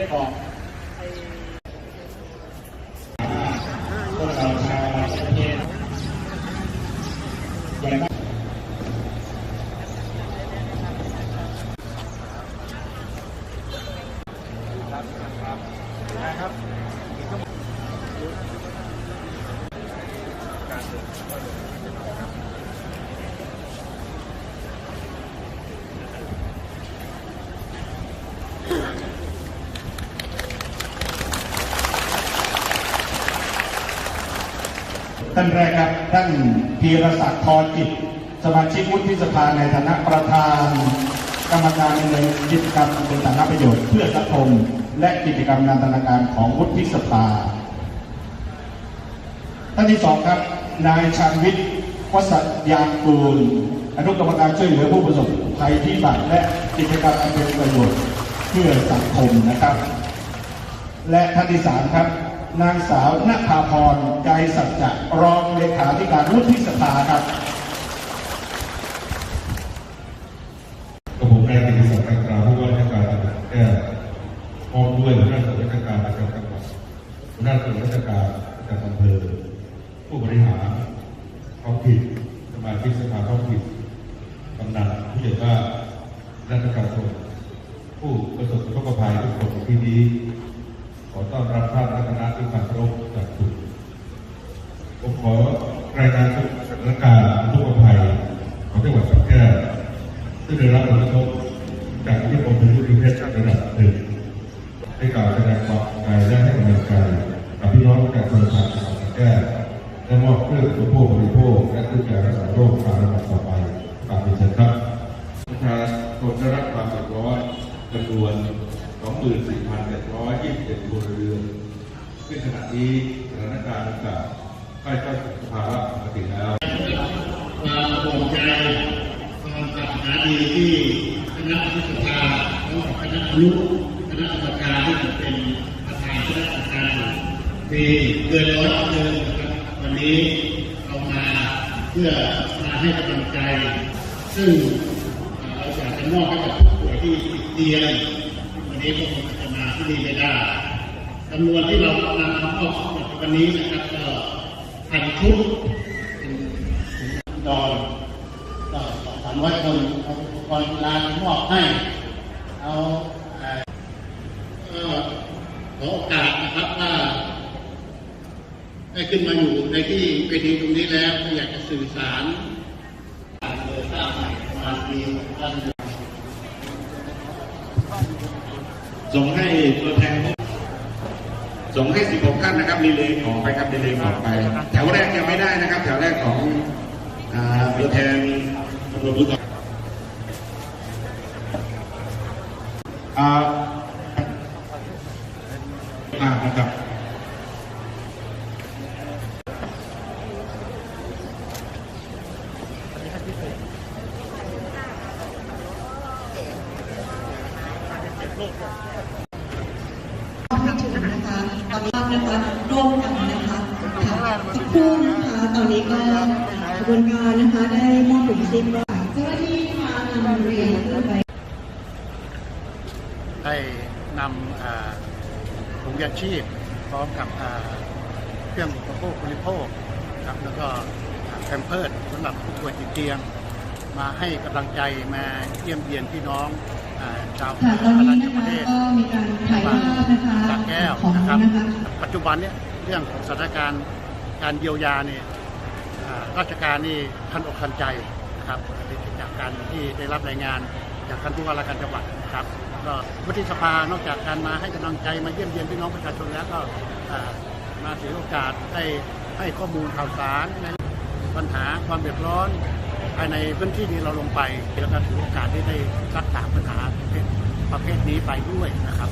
ได้บอกพวกเราชาวประเทศอย่างมาก ท่านแรกครับท่านพีรศักดิ์พรจิต สมาชิกวุฒิสภาในฐานะประธาน กรรมการดำเนินกิจกรรมเป็นสาธารณประโยชน์เพื่อสังคมและกิจกรรมนันทนาการของวุฒิสภา ท่านที่สองครับ นายชาญวิทย์วสัตยางกูลอนุกรรมการช่วยเหลือผู้ประสบภัยพิบัติและกิจกรรมอันเป็นประโยชน์เพื่อสังคมนะครับ และท่านที่สามครับ นางสาวนภาพรใจสัจจะรองเลขาธิการวุฒิสภาครับกระผมนายกิติศักดิ์การกล่าวผู้ว่าราชการจังหวัดแก้วพร้อมด้วยหัวหน้าส่วนราชการประจำจังหวัดหัวหน้าส่วนราชการประจำอำเภอผู้บริหารท้องถิ่นสมาชิกสภาท้องถิ่นกำนันผู้ใหญ่บ้านและประชาชนผู้ประสบอุทกภัยทุกคนที่นี้ ขอต้อนรับท่านและคณะด้วยความเครพจากสุดผมขอรายงานสถานการณ์อุกภัยของจังหวัดสระแก้วซึ่งได้รับผลกระทบจากอิทธิพลพายุลูกเห็บระดับหนึ่งให้กล่าวแสดงความอาลัยและให้กำลังใจกับพี่น้องประชาชนชาวจังหวัดสระแก้วและมอบเครื่องอุปโภคบริโภคและเครื่องยารักษาโรคตามลำดับต่อไปตามเป็นเชิญครับประชาชนได้รับความเดือดร้อนจำนวน 24,727ครัวเรือนซึ่งขณะนี้สถานการณ์ดังกล่าวใกล้เข้าสู่สภาวะปกติแล้วความห่วงใยความปรารถนาดีที่คณะผู้สภาและคณะอนุคณะกรรมการที่เป็นประธานคณะกรรมการมีเกินร้อยคนเลยนะครับวันนี้เรามาเพื่อมาให้กำลังใจ ซึ่งเราอยากจะมอบให้กับผู้ป่วยที่ติดเตียง นี้ก็คงจะมาที่นี่ไม่ได้จำนวนที่เรานำมามอบวันนี้นะครับก็พันชุดดอนก็สามร้อยคนเอาอุปกรณ์กีฬามอบให้เอาก็ขอโอกาสนะครับว่าได้ขึ้นมาอยู่ในที่เวทีตรงนี้แล้วก็อยากจะสื่อสารการเดินสร้างใหม่มาปี ส่งให้ตัวแทนส่งให้ 16 ท่านนะครับรีเลย์ออกไปครับรีเลย์ออกไป แถวแรกยังไม่ได้นะครับ แถวแรกของตัวแทนตำรวจภูธรอ่าอ่านะครับ ไม่ถึงนะคะตอนนี้นะคะร่วมกันนะคะค่ะสักครู่นะคะตอนนี้ก็กระบวนการนะคะได้มอบถุงซิปแล้วเจ้าหน้าที่นะคะนำเรียนขึ้นไปได้นำอ่าถุงยางชีพพร้อมกับอ่าเครื่องอุปโภคบริโภคครับแล้วก็แพมเพิร์สำหรับผู้ป่วยติดเตียง มาให้กำลังใจมาเยี่ยมเยียนพี่น้อง ชาวค่ะตอนนี้รันะชประคะเทศก็มีการถ่ายภาพนะคะสระแก้วของนะครับ นะคะปัจจุบันเนี่ยเรื่องของสถานการณ์การเยียวยาเนี่ยอ่าราชการนี่ทันอกทันใจนะครับจากการที่ได้รับรายงานจากท่านผู้ว่าราชการจังหวัดนะครับก็วุฒิสภานอกจากการมาให้กำลังใจมาเยี่ยมเยียนพี่น้องประชาชนแล้วก็อ่ามาถือโอกาสได้ให้ข้อมูลข่าวสารในปัญหาความเดือดร้อนภายในพื้นที่นี้เราลงไปแล้วก็ถือโอกาสที่ได้รักษาปัญหาประเภทประเภทนี้ไปด้วยนะครับ